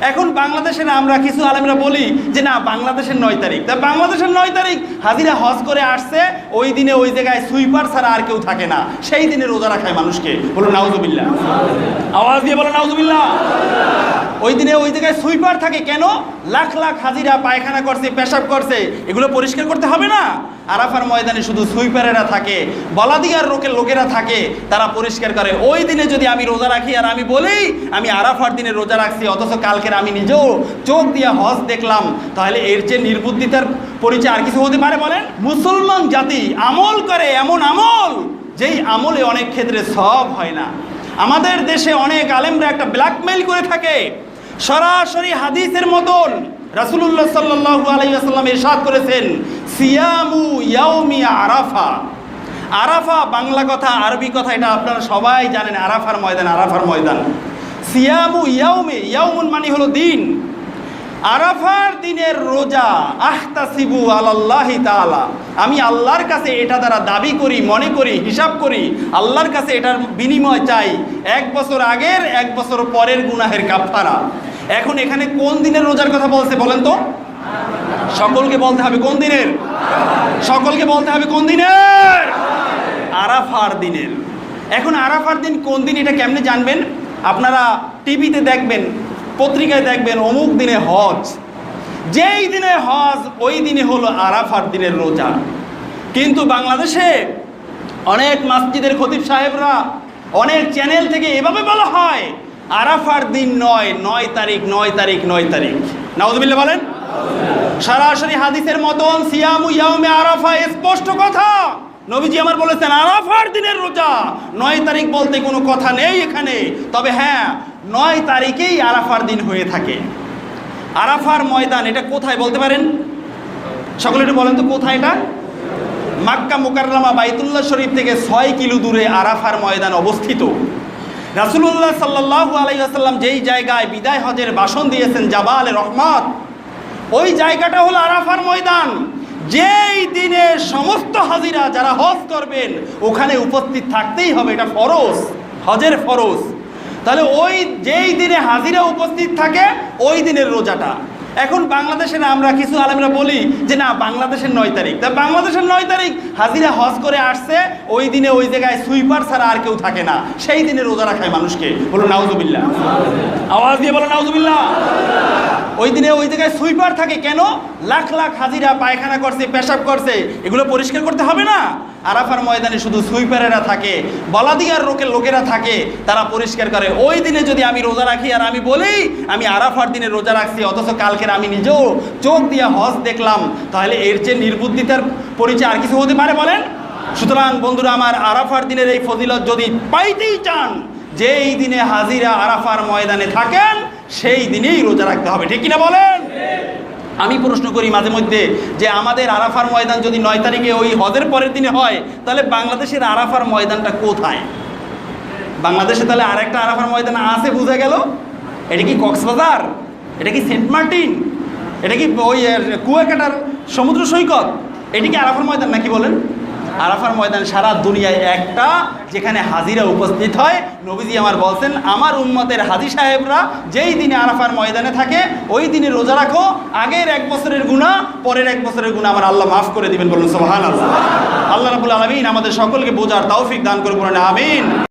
এখন বাংলাদেশের আমরা কিছু আলমরা বলি যে না, বাংলাদেশের নয় তারিখ। তা বাংলাদেশের নয় তারিখ, হাজিরা হজ করে আসছে, ওই দিনে ওই জায়গায় সুইপার ছাড়া আর কেউ থাকে না। সেই দিনে রোজা রাখায় মানুষকে। বলো নাউজুবিল্লা আওয়াজ দিয়ে বলো নাউজুবিল্লা ওই দিনে ওই জায়গায় সুইপার থাকে। কেন? লাখ লাখ হাজিরা পায়খানা করছে, পেশাব করছে। এগুলো পরিষ্কার করতে হবে না। আরাফার ময়দানে শুধু সুইপারেরা থাকে, বলাদিয়ার লোকের লোকেরা থাকে, তারা পরিষ্কার করে। ওই দিনে যদি আমি রোজা রাখি, আর আমি বলি আমি আরাফার দিনে রোজা রাখছি, অথচ কালকের আমি নিজেও চোখ দিয়ে হজ দেখলাম, তাহলে এর চেয়ে নির্বুদ্ধিতার পরিচয় আর কিছু হতে পারে বলেন? মুসলমান জাতি আমল করে এমন আমল, যেই আমলে অনেক ক্ষেত্রে সব হয় না। আমাদের দেশে অনেক আলেমরা একটা ব্ল্যাকমেইল করে থাকে। সরাসরি হাদিসের মতন রাসুলুল্লাহ সাল্লাহ আলাইসাল্লাম ইরশাদ করেছেন, সিয়ামু ইয়াউমি আরাফা। আরাফা বাংলা কথা, আরবি কথা, এটা আপনারা সবাই জানেন, আরাফার ময়দান আরাফার ময়দান। সিয়ামু ইয়াউমি ইয়াউমুন মানে হলো দিন। আরাফার দিনের রোজা, আহতাসিবু আলাল্লাহি তাআলা। আমি আল্লাহর কাছে এটা দ্বারা দাবি করি, মনে করি, হিসাব করি, আল্লাহর কাছে এটার বিনিময় চাই। এক বছর আগের, এক বছর পরের গুনাহের কাফারা এখন এখানে কোন দিনের রোজার কথা বলছে বলেন তো? সকলকে বলতে হবে কোন দিনের? সকলকে বলতে হবে কোন দিনের? আরাফার দিনের। এখন আরাফার দিন কোন দিন এটা কেমনে জানবেন? আপনারা টিভিতে দেখবেন, পত্রিকায় দেখবেন, অমুক দিনে হজ। যেই দিনে হজ, ওই দিনে হলো আরাফার দিনের রোজা। কিন্তু বাংলাদেশে অনেক মসজিদের খতিব সাহেবরা অনেক চ্যানেল থেকে এভাবে বলা হয়, আরাফার দিন নয় নয় তারিখ নয় তারিখ নয় তারিখ। নাউজবিল্লা বলেন? সরাসরি হাদিসের মতন সিয়ামু ইয়াউমে আরাফা স্পষ্ট কথা। নবীজি আমার বলেছেন, আরাফার দিনের রোজা, নয় তারিখ বলতে কোনো কথা নেই এখানে। তবে হ্যাঁ নয় তারিখেই আরাফার দিন হয়ে থাকে। আরাফার ময়দান, এটা কোথায় বলতে পারেন? সকলে একটু বলেন তো, কোথায় এটা? মাক্কা মুকাররামা বাইতুল্লাহ শরীফ থেকে ছয় কিলো দূরে আরাফার ময়দান অবস্থিত। রাসুলুল্লাহ সাল্লাহ আলাইসাল্লাম যেই জায়গায় বিদায় হজের ভাষণ দিয়েছেন, জাবাল রহমত, ওই জায়গাটা হলো আরাফার ময়দান। যেই দিনে সমস্ত হাজিরা যারা হজ করবেন, ওখানে উপস্থিত থাকতেই হবে, এটা ফরজ, হজের ফরজ। তাহলে ওই যেই দিনে হাজিরা উপস্থিত থাকে, ওই দিনের রোজাটা। এখন বাংলাদেশে না, আমরা কিছু আলমরা বলি যে না, বাংলাদেশের নয় তারিখ। তা বাংলাদেশের নয় তারিখ হাজিরা হজ করে আসছে, ওই দিনে ওই জায়গায় সুইপার ছাড়া আর কেউ থাকে না। সেই দিনে রোজা রাখায় মানুষকে। বলো নাউজুবিল্লা আওয়াজ দিয়ে বলো নাউজুবিল্লা ওই দিনে ওই জায়গায় সুইপার থাকে। কেন? লাখ লাখ হাজিরা পায়খানা করছে, পেশাব করছে। এগুলো পরিষ্কার করতে হবে না। আরাফার ময়দানে শুধু সুইপারেরা থাকে বলাদিগার লোকের লোকেরা থাকে, তারা পরিষ্কার করে। ওই দিনে যদি আমি রোজা রাখি আর আমি বলি, আমি আরাফার দিনে রোজা রাখছি, অথচ কালকের আমি নিজেও চোখ দিয়ে হজ দেখলাম, তাহলে এর চেয়ে নির্বুদ্ধিতার পরিচয় আর কিছু হতে পারে বলেন? সুতরাং বন্ধুরা, আমার আরাফার দিনের এই ফজিলত যদি পাইতেই চান, যেই দিনে হাজিরা আরাফার ময়দানে থাকেন সেই দিনেই রোজা রাখতে হবে, ঠিক কিনা বলেন? আমি প্রশ্ন করি মাঝে মধ্যে যে আমাদের আরাফার ময়দান যদি নয় তারিখে ওই হজের পরের দিনে হয়, তাহলে বাংলাদেশের আরাফার ময়দানটা কোথায়? বাংলাদেশে তাহলে আরেকটা আরাফার ময়দান আছে, বোঝা গেল? এটা কি কক্সবাজার? এটা কি সেন্ট মার্টিন? এটা কি ওই কুয়াকাটার সমুদ্র সৈকত? এটি কি আরাফার ময়দান নাকি বলেন? আরাফার ময়দান সারা দুনিয়ায় একটা, যেখানে হাজিরা উপস্থিত হয়। নবীজি আমার বলছেন, আমার উম্মতের হাজি সাহেবরা যেই দিনে আরাফার ময়দানে থাকে, ওই দিনে রোজা রাখো। আগের এক বছরের গুণা পরের এক বছরের গুণা আমার আল্লাহ মাফ করে দিবেন বলুন সোহান আল্লাহ আল্লাহ রাবুল আলমিন আমাদের সকলকে বোঝার তৌফিক দান করে বলেন, আমিন।